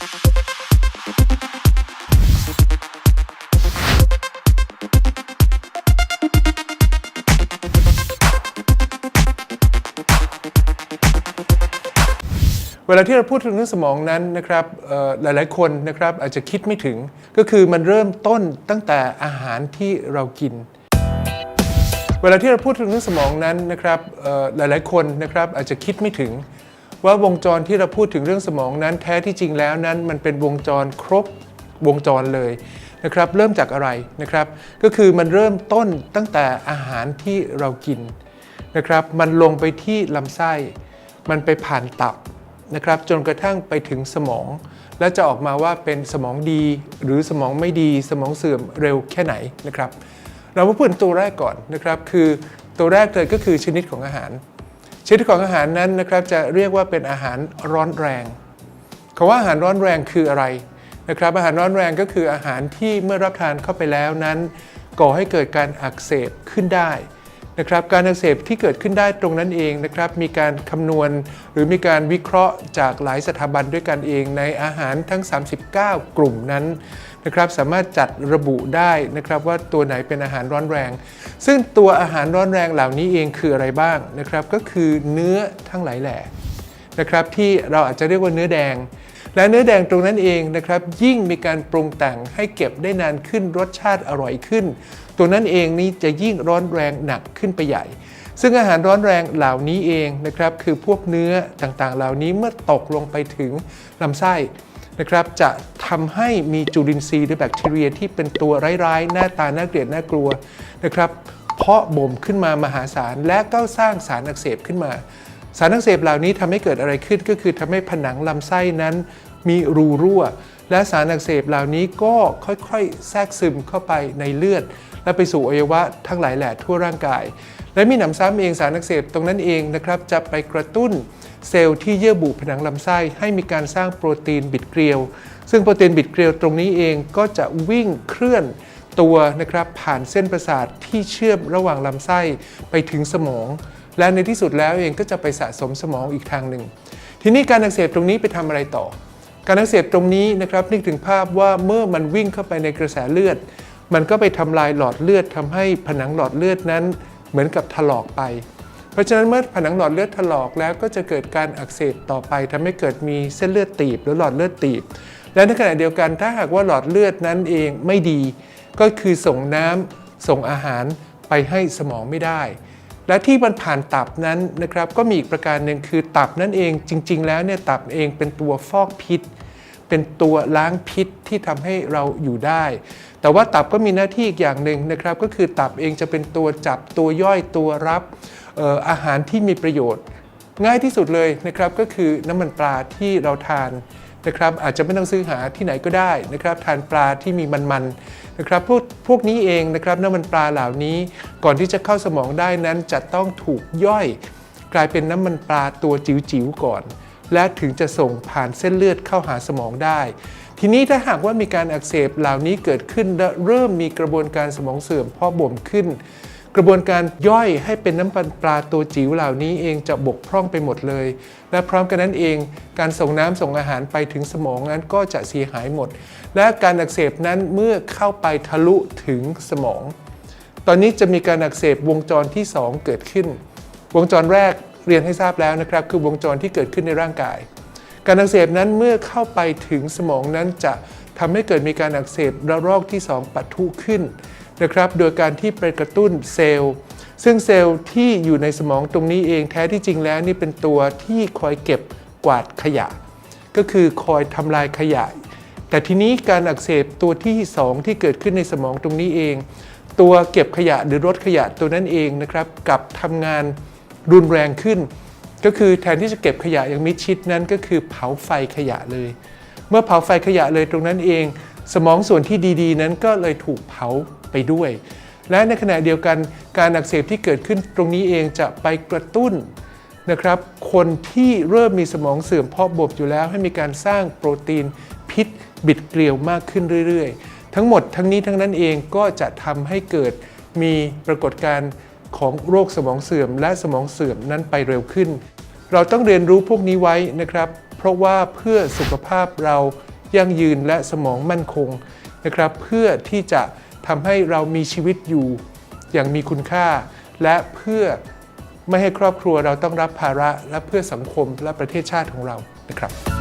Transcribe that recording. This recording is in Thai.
เวลาที่เราพูดถึงเรื่องสมองนั้นนะครับหลายๆคนนะครับอาจจะคิดไม่ถึงก็คือมันเริ่มต้นตั้งแต่อาหารที่เรากิน เวลาที่เราพูดถึงเรื่องสมองนั้นนะครับหลายๆคนนะครับอาจจะคิดไม่ถึง ว่าวงจรที่เราพูดถึงเรื่องสมองนั้นแท้ที่จริงแล้วนั้น มันเป็นวงจรครบวงจรเลยนะครับเริ่มจากอะไรนะครับ ก็คือมันเริ่มต้นตั้งแต่อาหารที่เรากินนะครับ มันลงไปที่ลำไส้ มันไปผ่านตับนะครับ จนกระทั่งไปถึงสมอง และจะออกมาว่าเป็นสมองดี หรือสมองไม่ดีสมองเสื่อมเร็วแค่ไหนนะครับ เรามาพูดตัวแรกก่อนนะครับ คือตัวแรกเลยก็คือชนิดของอาหาร ชนิดของอาหารนั้นนะครับจะเรียกว่าเป็นอาหารร้อนแรงคำว่าอาหารร้อนแรงคืออะไรนะครับอาหารร้อนแรงก็คืออาหารที่เมื่อรับทานเข้าไปแล้วนั้น ก่อให้เกิดการอักเสบขึ้นได้นะครับการอักเสบที่เกิดขึ้นได้ตรงนั้นเองนะครับมีการคำนวณหรือมีการวิเคราะห์จากหลายสถาบันด้วยกันเองในอาหารทั้ง 39 กลุ่มนั้น นะครับสามารถจัดระบุได้นะครับว่าตัวไหนเป็นอาหารร้อนแรง ซึ่งตัวอาหารร้อนแรงเหล่านี้เองคืออะไรบ้างนะครับก็คือเนื้อทั้งหลายแหล่นะครับที่เราอาจจะเรียกว่าเนื้อแดง และเนื้อแดงตรงนั้นเองนะครับยิ่งมีการปรุงแต่งให้เก็บได้นานขึ้นรสชาติอร่อยขึ้น ตัวนั้นเองนี่จะยิ่งร้อนแรงหนักขึ้นไปใหญ่ซึ่งอาหารร้อนแรงเหล่านี้เองนะครับคือพวกเนื้อต่างๆ เหล่านี้เมื่อตกลงไปถึงลำไส้นะครับจะ ทำให้มีจุลินทรีย์หรือแบคทีเรียที่เป็นตัวร้ายๆ หน้าตาน่าเกลียดน่ากลัวนะครับเพาะบ่มขึ้นมามหาศาลและก็สร้างสารอักเสบขึ้นมา สารอักเสบเหล่านี้ทำให้เกิดอะไรขึ้นก็คือทำให้ผนังลำไส้นั้นมีรูรั่ว และสารอักเสบเหล่านี้ก็ค่อยๆ แทรกซึมเข้าไปในเลือด และไปสู่อวัยวะทั้งหลายแหล่ทั่วร่างกาย และมีหนำซ้ำเองสารอักเสบตรงนั้นเองนะครับจะไปกระตุ้น เซลล์ที่เยื่อบุผนังลำไส้ให้มีการสร้างโปรตีนบิดเกลียว ซึ่งโปรตีนบิดเกลียวตรงนี้เองก็จะวิ่งเคลื่อนตัวนะครับผ่านเส้นประสาทที่เชื่อมระหว่างลำไส้ไปถึงสมอง และในที่สุดแล้วเองก็จะไปสะสมสมองอีกทางหนึ่ง ทีนี้การอักเสบตรงนี้ไปทำอะไรต่อ การอักเสบตรงนี้นะครับนึกถึงภาพว่าเมื่อมันวิ่งเข้าไปในกระแสเลือด มันก็ไปทำลายหลอดเลือดทำให้ผนังหลอดเลือดนั้น เหมือนกับถลอกไป เพราะฉะนั้นเมื่อผนังหลอดเลือดถลอกแล้วก็จะเกิดการอักเสบต่อไปทำให้เกิดมีเส้นเลือดตีบหรือหลอดเลือดตีบ และในขณะเดียวกันถ้าหากว่าหลอดเลือดนั้นเองไม่ดี ก็คือส่งน้ำส่งอาหารไปให้สมองไม่ได้ และที่มันผ่านตับนั้นนะครับก็มีอีกประการหนึ่งคือตับนั่นเองจริง ๆ แล้วเนี่ยตับเองเป็นตัวฟอกพิษ เป็นตัวล้างพิษที่ทำให้เราอยู่ได้ แต่ว่าตับก็มีหน้าที่อีกอย่างหนึ่งนะครับ ก็คือตับเองจะเป็นตัวจับตัวย่อยตัวรับอออาหารที่มีประโยชน์ ง่ายที่สุดเลยนะครับก็คือน้ำมันปลาที่เราทานนะครับอาจจะไม่ต้องซื้อหาที่ไหนก็ได้นะครับ ทานปลาที่มีมันๆนะครับพวกพวกนี้เองนะครับน้ำมันปลาเหล่านี้ก่อนที่จะเข้าสมองได้นั้นจะต้องถูกย่อย กลายเป็นน้ำมันปลาตัวจิ๋วๆก่อน และถึงจะส่งผ่านเส้นเลือดเข้าหาสมองได้ ทีนี้ถ้าหากว่ามีการอักเสบเหล่านี้เกิดขึ้นและเริ่มมีกระบวนการสมองเสื่อมเพราะบ่มขึ้น กระบวนการย่อยให้เป็นน้ำปลาตัวจิ๋วเหล่านี้เองจะบกพร่องไปหมดเลย และพร้อมกันนั้นเอง การส่งน้ำส่งอาหารไปถึงสมองนั้นก็จะเสียหายหมด และการอักเสบนั้นเมื่อเข้าไปทะลุถึงสมอง ตอนนี้จะมีการอักเสบวงจรที่ 2 เกิดขึ้น วงจรแรก เรียนให้ทราบแล้วนะครับ คือวงจรที่เกิดขึ้นในร่างกาย การอักเสบนั้นเมื่อเข้าไปถึงสมองนั้นจะทำให้เกิดมีการอักเสบระลอกที่ 2ปะทุขึ้นนะครับ โดยการที่ไปกระตุ้นเซลล์ ซึ่งเซลล์ที่อยู่ในสมองตรงนี้เองแท้ที่จริงแล้วนี่เป็นตัวที่คอยเก็บกวาดขยะ ก็คือคอยทำลายขยะ แต่ทีนี้การอักเสบตัวที่ 2 ที่เกิดขึ้นในสมองตรงนี้เอง ตัวเก็บขยะหรือรถขยะตัวนั้นเองนะครับกลับทำงาน รุนแรงขึ้น ก็คือแทนที่จะเก็บขยะอย่างมิดชิดนั้นก็คือเผาไฟขยะเลย เมื่อเผาไฟขยะเลยตรงนั้นเอง สมองส่วนที่ดีๆ นั้นก็เลยถูกเผาไปด้วย และในขณะเดียวกันการอักเสบที่เกิดขึ้นตรงนี้เองจะไปกระตุ้นนะครับ คนที่เริ่มมีสมองเสื่อมเพราะบบอยู่แล้วให้มีการสร้างโปรตีนพิษบิดเกลียวมากขึ้นเรื่อยๆ ทั้งหมดทั้งนี้ทั้งนั้นเองก็จะทำให้เกิดมีปรากฏการณ์ ของโรคสมองเสื่อม และสมองเสื่อมนั้นไปเร็วขึ้น เราต้องเรียนรู้พวกนี้ไว้นะครับ เพราะว่าเพื่อสุขภาพเรายั่งยืนและสมองมั่นคงนะครับ เพื่อที่จะทำให้เรามีชีวิตอยู่อย่างมีคุณค่า และเพื่อไม่ให้ครอบครัวเราต้องรับภาระ และเพื่อสังคมและประเทศชาติของเรานะครับ